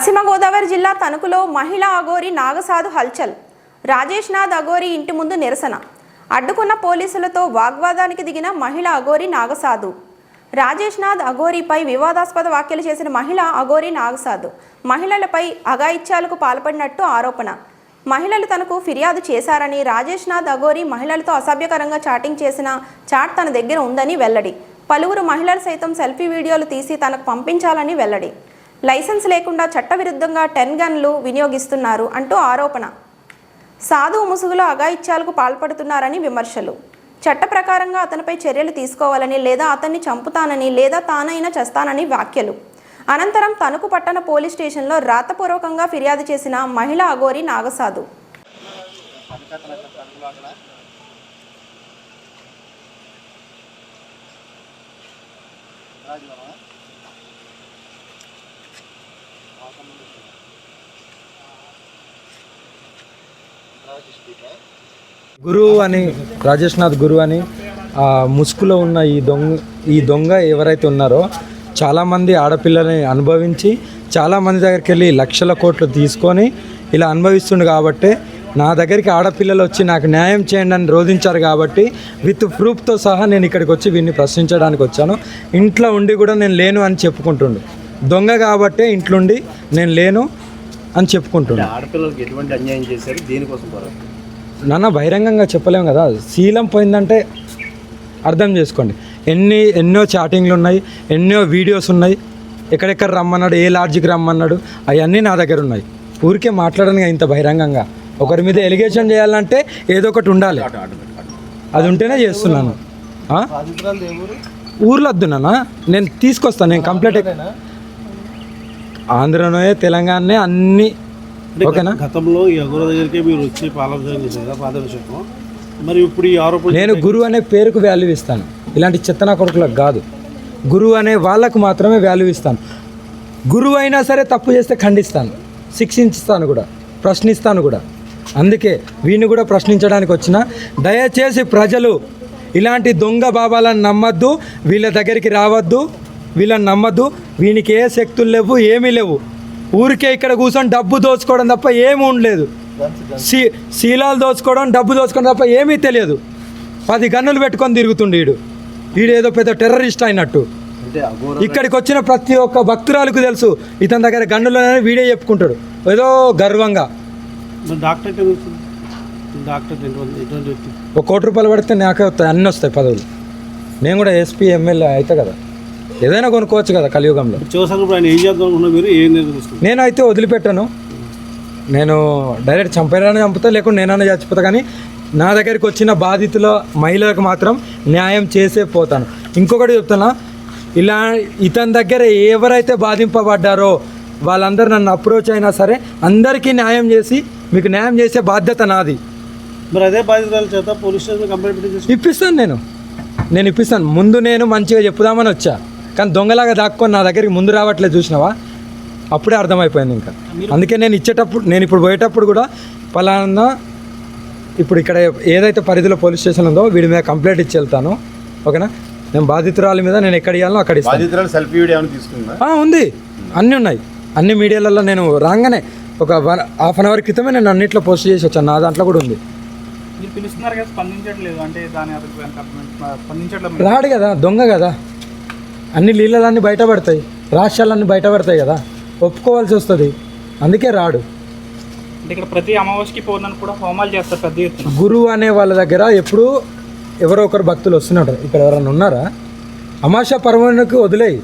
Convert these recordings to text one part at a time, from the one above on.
పశ్చిమ గోదావరి జిల్లా తణుకులో మహిళా అగోరి నాగసాధు హల్చల్. రాజేష్ నాథ్ అగోరి ఇంటి ముందు నిరసన. అడ్డుకున్న పోలీసులతో వాగ్వాదానికి దిగిన మహిళా అగోరి నాగసాధు. రాజేష్ నాథ్ అఘోరిపై వివాదాస్పద వ్యాఖ్యలు చేసిన మహిళ అఘోరి నాగసాధు మహిళలపై అఘాయిత్యాలకు పాల్పడినట్టు ఆరోపణ. మహిళలు తనకు ఫిర్యాదు చేశారని రాజేష్ నాథ్ అఘోరి మహిళలతో అసభ్యకరంగా చాటింగ్ చేసిన చాట్ తన దగ్గర ఉందని వెల్లడి. పలువురు మహిళలు సైతం సెల్ఫీ వీడియోలు తీసి తనకు పంపించాలని వెల్లడి. లైసెన్స్ లేకుండా చట్టవిరుద్ధంగా టెన్ గన్లు వినియోగిస్తున్నారు అంటూ ఆరోపణ. సాధువు ముసుగులో అఘాయిత్యాలకు పాల్పడుతున్నారని విమర్శలు. చట్ట ప్రకారంగా అతనిపై చర్యలు తీసుకోవాలని లేదా అతన్ని చంపుతానని లేదా తానైనా చేస్తానని వ్యాఖ్యలు. అనంతరం తణుకు పట్టణ పోలీస్ స్టేషన్లో రాతపూర్వకంగా ఫిర్యాదు చేసిన మహిళా అఘోరి నాగసాధు. గురువు అని రాజేష్నాథ్ గురువు అని ఆ ముసుగులో ఉన్న ఈ దొంగ ఈ దొంగ ఎవరైతే ఉన్నారో చాలామంది ఆడపిల్లని అనుభవించి చాలామంది దగ్గరికి వెళ్ళి లక్షల కోట్లు తీసుకొని ఇలా అనుభవిస్తుండు కాబట్టి నా దగ్గరికి ఆడపిల్లలు వచ్చి నాకు న్యాయం చేయండి అని రోధించారు కాబట్టి విత్ ప్రూఫ్తో సహా నేను ఇక్కడికి వచ్చి వీడిని ప్రశ్నించడానికి వచ్చాను. ఇంట్లో ఉండి కూడా నేను లేను అని చెప్పుకుంటుండు. దొంగ కాబట్టే ఇంట్లో ఉండి నేను లేను అని చెప్పుకుంటుండు ఆడపిల్లలకి ఎటువంటి అన్యాయం చేశారు? దీనికోసం నాన్న బహిరంగంగా చెప్పలేము కదా. శీలం పోయిందంటే అర్థం చేసుకోండి. ఎన్ని ఎన్నో చాటింగ్లు ఉన్నాయి ఎన్నో వీడియోస్ ఉన్నాయి. ఎక్కడెక్కడ రమ్మన్నాడు ఏ లాడ్జికి రమ్మన్నాడు అవన్నీ నా దగ్గర ఉన్నాయి ఊరికే మాట్లాడను ఇంత బహిరంగంగా. ఒకరి మీద ఎలిగేషన్ చేయాలంటే ఏదో ఒకటి ఉండాలి. అది ఉంటేనే చేస్తున్నాను? ఊర్లో వద్దు నాన్న. నేను తీసుకొస్తాను నేను కంప్లీట్ ఆంధ్రలోనే తెలంగాణనే అన్ని. ఓకేనా? గతంలో ఈ దగ్గరికి మీరు వచ్చి పాలాభిషేకం చేశారు కదా పాదాభిషేకం మరి ఇప్పుడు ఈ ఆరోపణ నేను గురువు అనే పేరుకు వాల్యూ ఇస్తాను. ఇలాంటి చెత్తనా కొడుకులకు కాదు. గురువు అనే వాళ్ళకు మాత్రమే వాల్యూ ఇస్తాను. గురువు అయినా సరే తప్పు చేస్తే ఖండిస్తాను. శిక్షిస్తాను కూడా. ప్రశ్నిస్తాను కూడా. అందుకే వీడిని కూడా ప్రశ్నించడానికి వచ్చిన దయచేసి ప్రజలు ఇలాంటి దొంగ బాబాలను నమ్మద్దు వీళ్ళ దగ్గరికి రావద్దు. వీళ్ళని నమ్మద్దు. వీనికి ఏ శక్తులు లేవు ఏమీ లేవు. ఊరికే ఇక్కడ కూర్చొని డబ్బు దోచుకోవడం తప్ప ఏమీ ఉండలేదు. శీ శీలాలు దోచుకోవడం డబ్బు దోచుకోవడం తప్ప ఏమీ తెలియదు. పది గన్నులు పెట్టుకొని తిరుగుతుండు వీడు వీడు ఏదో పెద్ద టెర్రరిస్ట్ అయినట్టు. ఇక్కడికి వచ్చిన ప్రతి ఒక్క భక్తురాలకు తెలుసు ఇతని దగ్గర గన్నులు వీడే చెప్పుకుంటాడు. ఏదో గర్వంగా. డాక్టర్ డాక్టర్ ఒక కోటి రూపాయలు పడితే నాకే వస్తాయి అన్నీ వస్తాయి పదవులు. నేను కూడా ఎస్పీ ఎమ్మెల్యే అవుతా కదా. ఏదైనా కొనుక్కోవచ్చు కదా కలియుగంలో. చివరిసారి ఇప్పుడు ఆయన ఏం చేద్దాం అనుకున్నా మీరు? ఏం నేను అయితే వదిలిపెట్టాను. నేను డైరెక్ట్ చంపేయాలని చంపుతా లేకుంటే నేనన్నా చచ్చిపోతా కానీ నా దగ్గరికి వచ్చిన బాధితుల మహిళలకు మాత్రం న్యాయం చేసే పోతాను. ఇంకొకటి చెప్తున్నా ఇలా ఇతని దగ్గర ఎవరైతే బాధింపబడ్డారో వాళ్ళందరూ నన్ను అప్రోచ్ అయినా సరే అందరికీ న్యాయం చేసి మీకు న్యాయం చేసే బాధ్యత నాది. మరి అదే బాధితురాల చేత పోలీస్ స్టేషన్ కంప్లైంట్ ఇప్పిస్తాను నేను. నేను ఇప్పిస్తాను. ముందు నేను మంచిగా చెప్పుదామని వచ్చా. కానీ దొంగలాగా దాక్కొని నా దగ్గరికి ముందు రావట్లేదు చూసినావా? అప్పుడే అర్థమైపోయింది ఇంకా. అందుకే నేను ఇచ్చేటప్పుడు నేను ఇప్పుడు పోయేటప్పుడు కూడా పలానా ఇప్పుడు ఇక్కడ ఏదైతే పరిధిలో పోలీస్ స్టేషన్ ఉందో వీడి మీద కంప్లైంట్ ఇచ్చి వెళ్తాను. ఓకేనా? నేను బాధితురాలి మీద నేను ఎక్కడ ఇవ్వాలో అక్కడ ఇస్తాను. సెల్ఫీ వీడియో ఉంది. అన్నీ ఉన్నాయి. అన్ని మీడియాలలో నేను రాగానే ఒక వన్ హాఫ్ అన్ అవర్ క్రితమే నేను అన్నిట్లో పోస్ట్ చేసి వచ్చాను. నా దాంట్లో కూడా ఉంది. మీరు పిలుస్తున్నారు కదా స్పందించట్లేదు. అంటే దాని అర్థం వెనక స్పందించట్లేదు. రాడు కదా దొంగ కదా. అన్ని నీళ్ళలన్నీ బయటపడతాయి. రాష్ట్రాలన్నీ బయటపడతాయి కదా. ఒప్పుకోవాల్సి వస్తుంది. అందుకే రాడు. అంటే ఇక్కడ ప్రతి అమావాస్యకి పౌర్ణానికి కూడా హోమాలు చేస్తారు పెద్ద ఎత్తున. గురువు అనే వాళ్ళ దగ్గర ఎప్పుడు ఎవరో ఒకరు భక్తులు వస్తున్నారు ఇక్కడ ఎవరైనా ఉన్నారా? అమాస పర్వణికి వదిలేయి.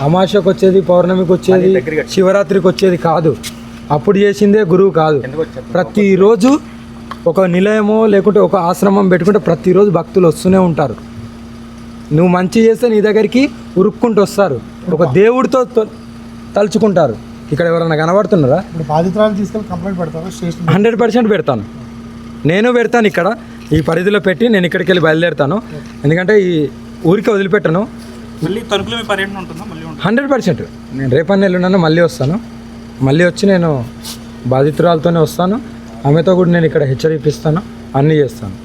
అమాసకు వచ్చేది పౌర్ణమికి వచ్చేది శివరాత్రికి వచ్చేది కాదు. అప్పుడు చేసిందే గురువు కాదు. ప్రతిరోజు ఒక నిలయమో లేకుంటే ఒక ఆశ్రమం పెట్టుకుంటే ప్రతిరోజు భక్తులు వస్తూనే ఉంటారు. నువ్వు మంచి చేస్తే నీ దగ్గరికి ఉరుక్కుంటూ వస్తారు. ఒక దేవుడితో తొ- తలుచుకుంటారు. ఇక్కడ ఎవరైనా కనబడుతున్నారా? ఇప్పుడు బాధితురాలు తీసుకెళ్ళి కంప్లైంట్ పెడతారు? స్టేషన్ హండ్రెడ్ పర్సెంట్ పెడతాను. నేను పెడతాను ఇక్కడ. ఈ పరిధిలో పెట్టి నేను ఇక్కడికి వెళ్ళి బయలుదేరుతాను. ఎందుకంటే ఈ ఊరికి వదిలిపెట్టను. మళ్ళీ తణుకులో మీ పర్యటన ఉంటుందా? మళ్ళీ ఉంటుంది? Hundred percent. నేను రేపన్న ఎల్లుండను మళ్ళీ వస్తాను. మళ్ళీ వచ్చి నేను బాధితురాలతోనే వస్తాను. ఆమెతో కూడా నేను ఇక్కడ హెచ్చరిపిస్తాను. అన్నీ చేస్తాను.